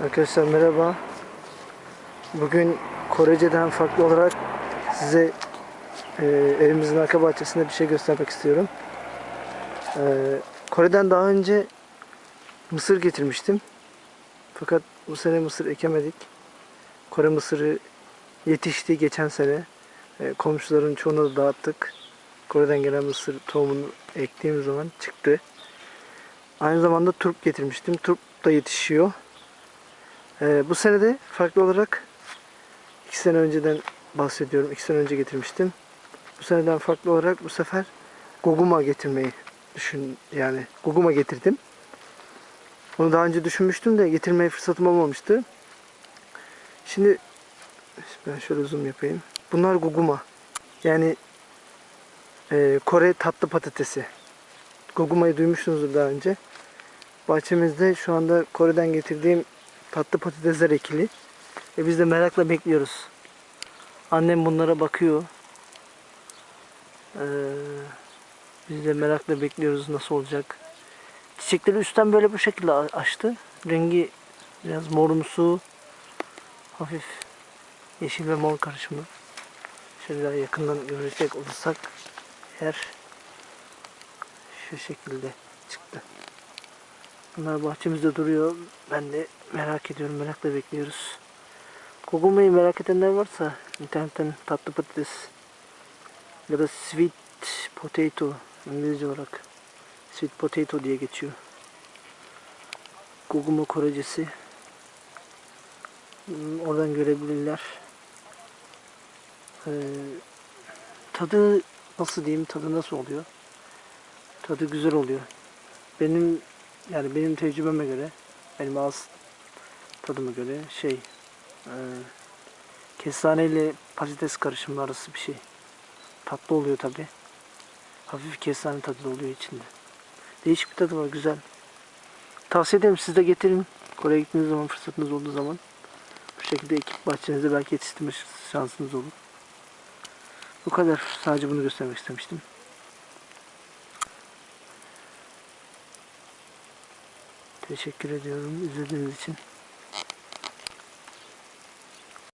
Arkadaşlar merhaba. Bugün Korece'den farklı olarak size e, evimizin arka bahçesinde bir şey göstermek istiyorum. E, Kore'den daha önce mısır getirmiştim. Fakat bu sene mısır ekemedik. Kore mısırı yetişti geçen sene. E, komşuların çoğuna da dağıttık. Kore'den gelen mısır tohumunu ektiğim zaman çıktı. Aynı zamanda turp getirmiştim. Turp da yetişiyor. Ee, bu sene de farklı olarak iki sene önceden bahsediyorum. İki sene önce getirmiştim. Bu seneden farklı olarak bu sefer goguma getirmeyi düşün yani goguma getirdim. Onu daha önce düşünmüştüm de getirmeye fırsatım olmamıştı. Şimdi ben şöyle zoom yapayım. Bunlar goguma. Yani e, Kore tatlı patatesi. Gogumayı duymuşsunuzdur daha önce. Bahçemizde şu anda Kore'den getirdiğim tatlı patatesler ekili. Ve biz de merakla bekliyoruz. Annem bunlara bakıyor. Ee, biz de merakla bekliyoruz nasıl olacak. Çiçekleri üstten böyle bu şekilde açtı. Rengi biraz morumsu. Hafif yeşil ve mor karışımı. Şöyle daha yakından görecek olursak eğer şu şekilde çıktı. Bunlar bahçemizde duruyor. Ben de merak ediyorum, merakla bekliyoruz. Gogumayı merak edenler varsa internetten tatlı patates ya da sweet potato İngilizce olarak sweet potato diye geçiyor. Goguma Korecesi Hmm, oradan görebilirler. Ee, tadı nasıl diyeyim tadı nasıl oluyor? Tadı güzel oluyor. Benim yani benim tecrübeme göre benim ağız tadıma göre şey e, kestane ile patates karışımı arası bir şey. Tatlı oluyor tabi. Hafif kestane tadı da oluyor içinde. Değişik bir tadı var güzel. Tavsiye ederim siz de getirin. Kore'ye gittiğiniz zaman fırsatınız olduğu zaman bu şekilde ekip bahçenizde belki yetiştirme şansınız olur. Bu kadar. Sadece bunu göstermek istemiştim. Teşekkür ediyorum izlediğiniz için.